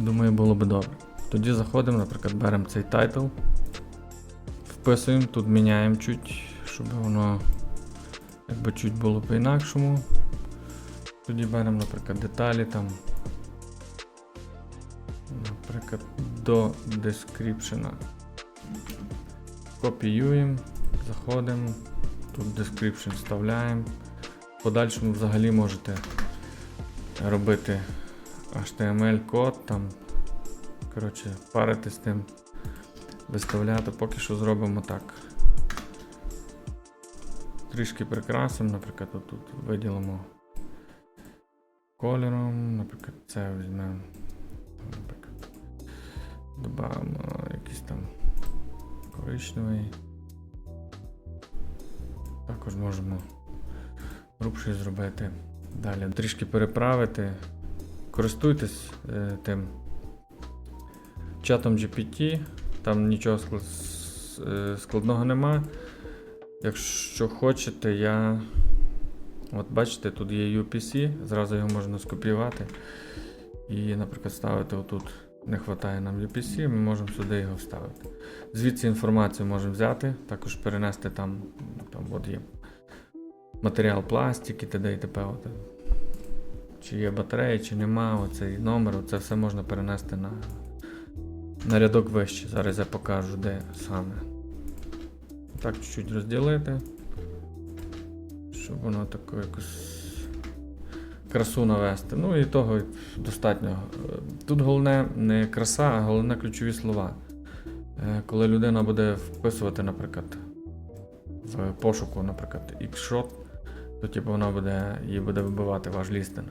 Думаю, було би добре. Тоді заходимо, наприклад, беремо цей тайтл, вписуємо, тут міняємо чуть, щоб воно якби чуть було по-інакшому. Тоді беремо, наприклад, деталі там. Наприклад, до description. Копіюємо, заходимо, тут description вставляємо. В подальшому взагалі можете робити HTML-код, там, коротше, парити з тим, виставляти. Поки що зробимо так. Трішки прикрасимо, наприклад, отут виділимо кольором, наприклад, це візьмемо. Наприклад, додамо якийсь там коричневий. Також можемо грубший зробити. Далі трішки переправити. Користуйтесь е, тим чатом GPT, там нічого е, складного нема. Якщо хочете, я. От бачите, тут є UPC, зразу його можна скопіювати. І, наприклад, ставити отут. Не вистачає нам UPC, ми можемо сюди його вставити. Звідси інформацію можемо взяти, також перенести там, там от є матеріал пластик і т.д. і т.п. Чи є батарея, чи нема, оцей номер, це все можна перенести на, на рядок вище. Зараз я покажу, де саме. Так, чуть-чуть розділити, щоб воно таку якусь красу навести. Ну і того достатньо. Тут головне не краса, а головне ключові слова. Е, Коли людина буде вписувати, наприклад, в пошуку, наприклад, X-Shot, то типу вона буде, їй буде вибивати ваш лістинг.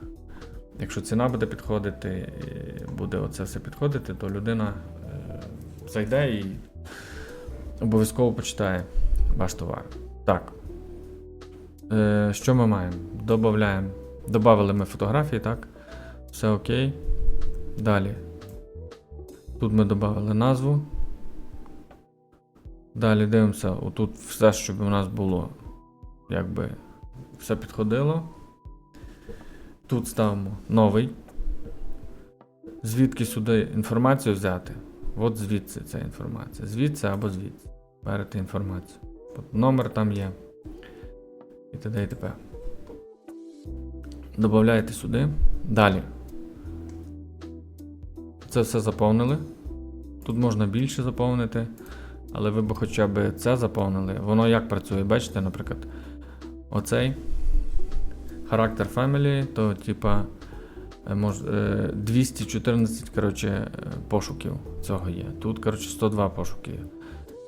Якщо ціна буде підходити, і буде оце все підходити, то людина е, зайде і обов'язково почитає ваш товар. Так. Е, що ми маємо? Добавляємо. Добавили ми фотографії, так? Все окей. Далі. Тут ми додали назву. Далі дивимося, отут все, щоб у нас було, якби все підходило. Тут ставимо новий. Звідки сюди інформацію взяти? От звідси ця інформація. Звідси або звідси. Берете інформацію. От номер там є. І т.д. і т.п. Добавляєте сюди. Далі. Це все заповнили. Тут можна більше заповнити, але ви б хоча б це заповнили. Воно як працює? Бачите, наприклад, оцей характер family, то типа е, мож, е, 214 коротше, е, пошуків цього є. Тут коротше, 102 пошуки.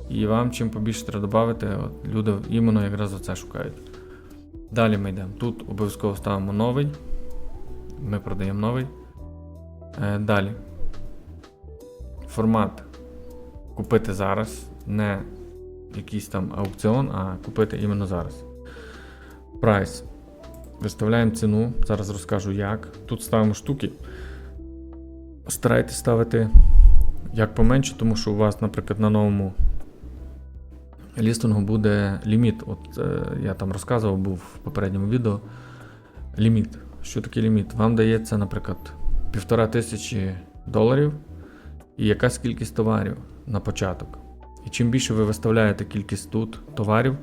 І вам чим побільше треба додати, от, люди іменно якраз оце шукають. Далі ми йдемо. Тут обов'язково ставимо новий. Ми продаємо новий. Е, далі. Формат купити зараз. Не якийсь там аукціон, а купити іменно зараз. Прайс. Виставляємо ціну. Зараз розкажу як. Тут ставимо штуки. Старайтесь ставити як поменше, тому що у вас, наприклад, на новому лістингу буде ліміт. От е, я там розказував, був в попередньому відео. Ліміт. Що таке ліміт? Вам дається, наприклад, півтора тисячі доларів і якась кількість товарів на початок. І чим більше ви виставляєте кількість тут товарів,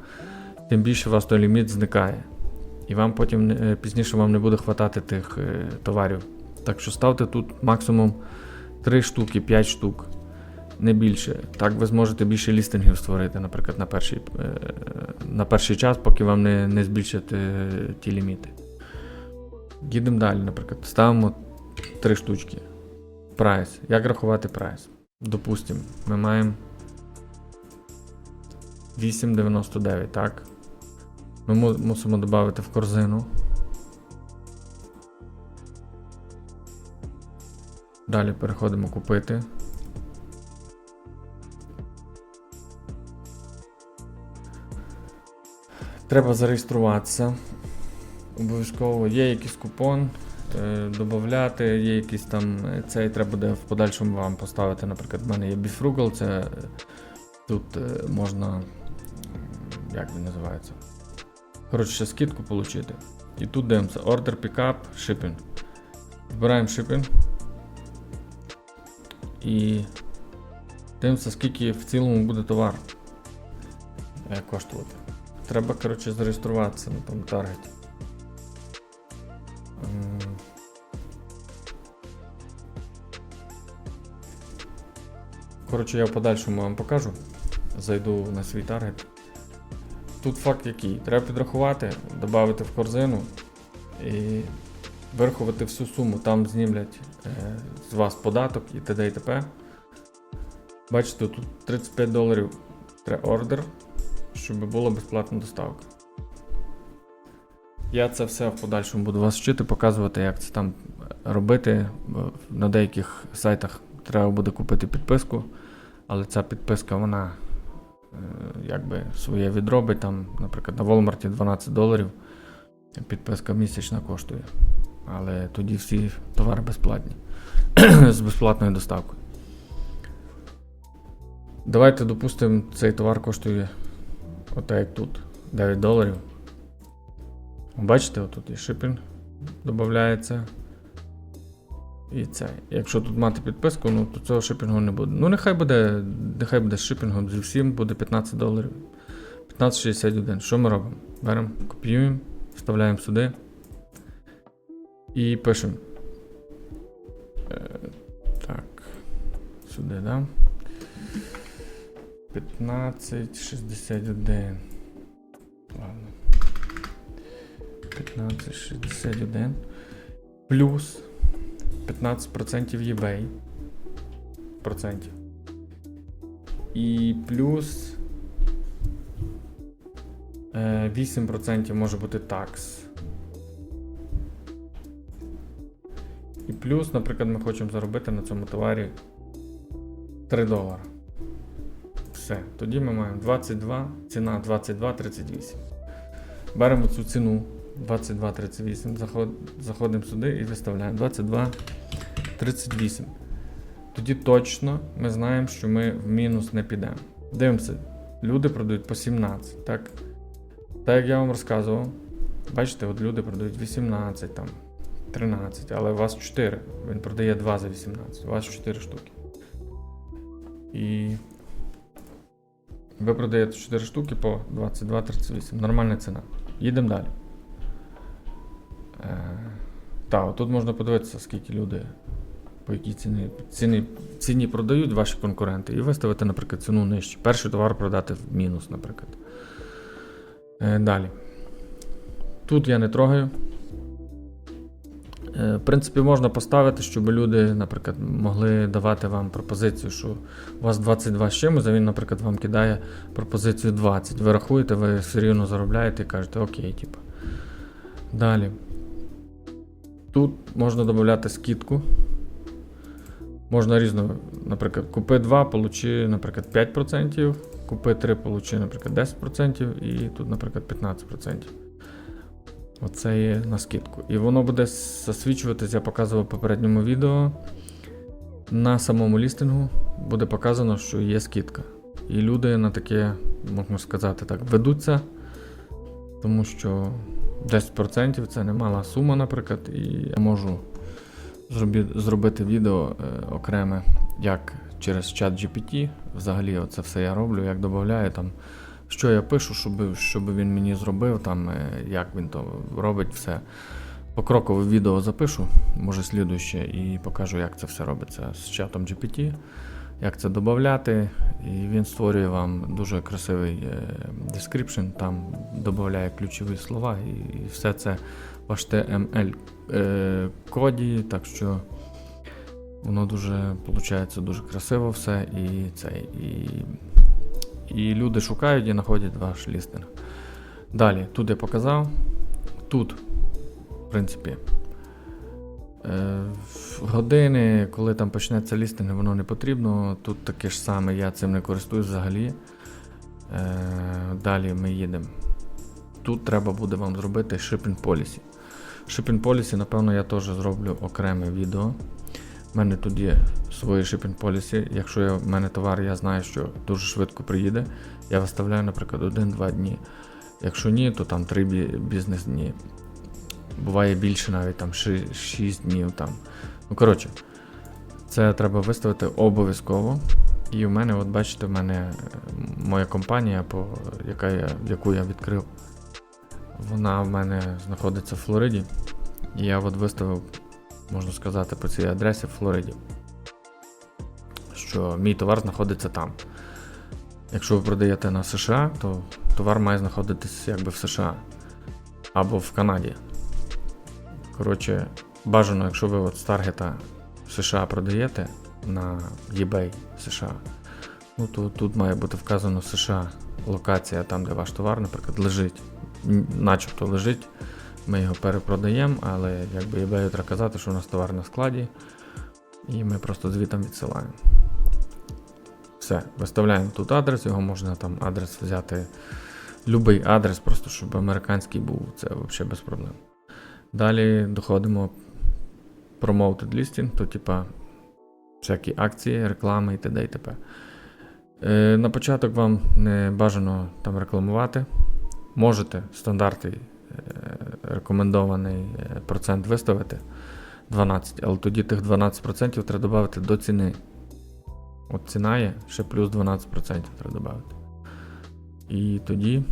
тим більше у вас той ліміт зникає. І вам потім е, пізніше вам не буде хватати тих е, товарів. Так що ставте тут максимум 3 штуки, 5 штук, не більше. Так ви зможете більше лістингів створити, наприклад, на перший, е, на перший час, поки вам не, не збільшать ті ліміти. Їдемо далі, наприклад, ставимо 3 штучки. Прайс. Як рахувати прайс? Допустимо, ми маємо 8,99, так? Ми мусимо додати в корзину. Далі переходимо купити. Треба зареєструватися. Обов'язково є якийсь купон, е, додати, є якийсь там е, цей треба буде в подальшому вам поставити. Наприклад, в мене є Bifrugal, це е, тут можна. Як він називається? Коротше, ще скидку отримати. І тут дивимося Order Pickup Shipping. Вибираємо Shipping. і дивимося, скільки в цілому буде товар е, коштувати. Треба, коротше, зареєструватися на тому таргеті. Коротше, я в подальшому вам покажу. Зайду на свій таргет. Тут факт який. Треба підрахувати, додати в корзину і вирахувати всю суму. Там знімлять е, з вас податок і т.д. і т.п. Бачите, тут 35 доларів треба ордер, щоб була безплатна доставка. Я це все в подальшому буду вас вчити, показувати, як це там робити. На деяких сайтах треба буде купити підписку, але ця підписка вона якби своє відробить. Там, наприклад, на Walmart 12 доларів підписка місячна коштує. Але тоді всі товари безплатні з безплатною доставкою. Давайте допустимо, цей товар коштує отак як тут 9 доларів. Бачите, отут і шипінг додається. І це. Якщо тут мати підписку, ну то цього шипінгу не буде. Ну, нехай буде, нехай буде з шипінгом зі всім, буде 15 доларів. 15,61. Що ми робимо? Беремо, копіюємо, вставляємо сюди. І пишемо. Е, так. Сюди, да? 1561. Ладно. 1561. Плюс 15% eBay. Процентів. І плюс е, 8% може бути такс. І плюс, наприклад, ми хочемо заробити на цьому товарі 3 долара. Все. Тоді ми маємо 22, ціна 22,38. Беремо цю ціну 22,38, заход, заходимо сюди і виставляємо 22,38. Тоді точно ми знаємо, що ми в мінус не підемо. Дивимося, люди продають по 17, так? Так як я вам розказував, бачите, от люди продають 18, там, 13, але у вас 4. Він продає 2 за 18, у вас 4 штуки. І ви продаєте 4 штуки по 22,38. Нормальна ціна. Їдемо далі. Е, так, тут можна подивитися, скільки люди по якій ціні, ціні, ціні продають ваші конкуренти, і виставити, наприклад, ціну нижче. Перший товар продати в мінус, наприклад. Е, далі. Тут я не трогаю. Е, В принципі, можна поставити, щоб люди, наприклад, могли давати вам пропозицію, що у вас 22 з чимось, а він, наприклад, вам кидає пропозицію 20. Ви рахуєте, ви все рівно заробляєте і кажете, окей, типу. Далі. Тут можна додати скидку. Можна різно, наприклад, купи 2, получи, наприклад, 5%, купи 3, получи, наприклад, 10% і тут, наприклад, 15%. Оце є на скидку. І воно буде засвідчуватися, я показував в попередньому відео. На самому лістингу буде показано, що є скидка. І люди на таке, можна сказати так, ведуться, тому що 10% це немала сума, наприклад, і я можу зробити відео е, окреме, як через чат GPT. Взагалі, це все я роблю, як додаю там, що я пишу, щоб, щоб він мені зробив, там, е, як він то робить все. Покрокове відео запишу, може слідуще, і покажу, як це все робиться з чатом GPT, як це додати. І він створює вам дуже красивий description, там додає ключові слова, і, все це в HTML е, коді, так що воно дуже виходить дуже красиво все. І, це, і, і люди шукають і знаходять ваш лістинг. Далі, тут я показав. Тут, в принципі, години, коли там почнеться лістинг, воно не потрібно. Тут таке ж саме, я цим не користуюсь взагалі. Е, Далі ми їдемо. Тут треба буде вам зробити shipping policy. Shipping policy, напевно, я теж зроблю окреме відео. У мене тут є свої shipping policy. Якщо я, в мене товар, я знаю, що дуже швидко приїде. Я виставляю, наприклад, 1-2 дні. Якщо ні, то там 3 бізнес дні. Буває більше навіть там 6 днів. Там. Ну, коротше, Це треба виставити обов'язково. І в мене, от бачите, в мене е, моя компанія, по, яка я, яку я відкрив, вона в мене знаходиться в Флориді. І я от виставив, можна сказати, по цій адресі в Флориді, що мій товар знаходиться там. Якщо ви продаєте на США, то товар має знаходитися якби в США або в Канаді. Коротше, бажано, якщо ви от з таргета в США продаєте на eBay США, ну то тут має бути вказано США локація, там, де ваш товар, наприклад, лежить, начебто лежить. Ми його перепродаємо, але якби eBay треба казати, що у нас товар на складі, і ми просто звітом відсилаємо. Все, виставляємо тут адрес, його можна там адрес взяти. Любий адрес, просто щоб американський був, це взагалі без проблем. Далі доходимо promoted listing, то типа всякі акції, реклами і т.д. і т.п. Е, на початок вам не бажано там рекламувати. Можете стандартний е, рекомендований е, процент виставити 12, але тоді тих 12% треба додати до ціни. От ціна є, ще плюс 12% треба додати. І тоді,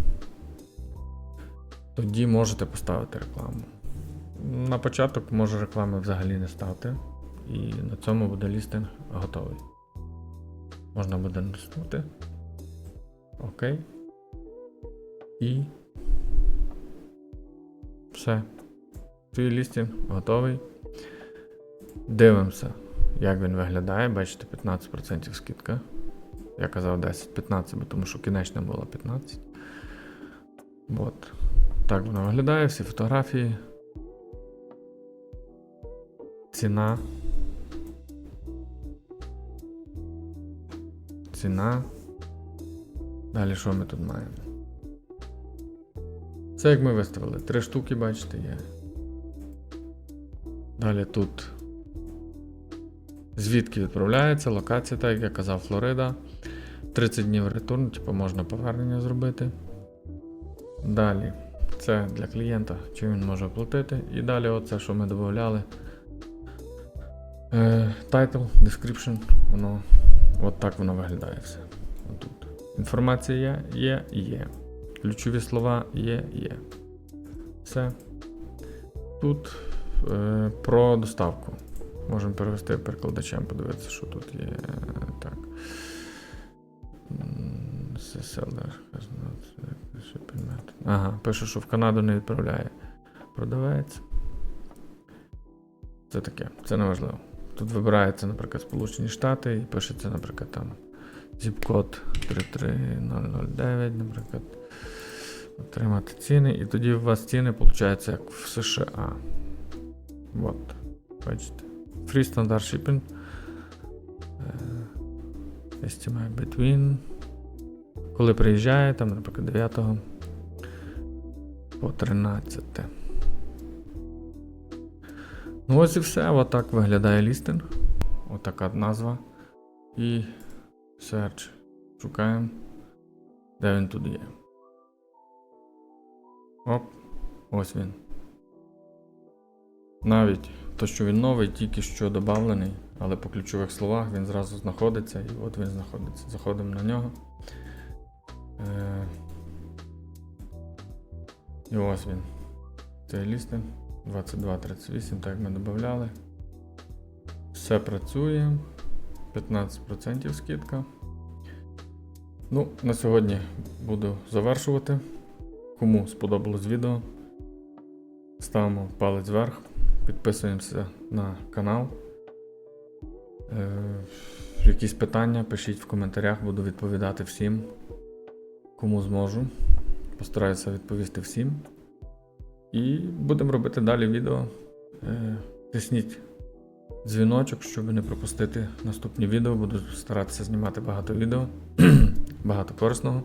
тоді можете поставити рекламу. На початок може реклами взагалі не ставити. І на цьому буде лістинг готовий. Можна буде натиснути. Окей. І. Все. Твій лістинг готовий. Дивимося, як він виглядає. Бачите, 15% скидка. Я казав 10-15, бо тому що кінечна була 15. От. Так воно виглядає, всі фотографії. Ціна. Ціна. Далі що ми тут маємо? Це як ми виставили. Три штуки, бачите, є. Далі тут. Звідки відправляється, локація, так як я казав, Флорида. 30 днів ретурн, типу можна повернення зробити. Далі. Це для клієнта, чи він може оплатити. І далі оце, що ми додавали. Е, Title, description, воно от так воно виглядає все. Отут. Інформація є, є. Ключові слова є, є. Все. Тут е, про доставку. Можемо перевести перекладачем, подивитися, що тут є. Так. Ага, пише, що в Канаду не відправляє. Продавець. Це таке, це не важливо. Тут вибирається, наприклад, Сполучені Штати і пишеться, наприклад, там zip-код 33009, наприклад. Отримати ціни, і тоді у вас ціни виходить як в США. От, бачите. Free standard shipping. Е, Estimate between. Коли приїжджає, там, наприклад, 9 по 13. Ну ось і все. Отак виглядає лістинг. Отака назва. І search. Шукаємо. Де він тут є. Оп, ось він. Навіть то, що він новий, тільки що додавлений, але по ключових словах він зразу знаходиться, і от він знаходиться. Заходимо на нього. Е, І ось він. Цей лістинг 2238, так ми додавали. Все працює. 15% скидка. Ну, на сьогодні буду завершувати. Кому сподобалось відео, ставимо палець вверх, підписуємося на канал. Е, якісь питання пишіть в коментарях, буду відповідати всім, кому зможу. Постараюся відповісти всім. І будемо робити далі відео. Е, тисніть дзвіночок, щоб не пропустити наступні відео. Буду старатися знімати багато відео, багато корисного,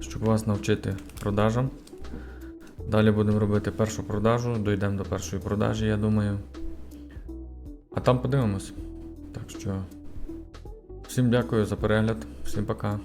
щоб вас навчити продажам. Далі будемо робити першу продажу, дійдемо до першої продажі, я думаю. А там подивимось. Так що, всім дякую за перегляд, всім пока.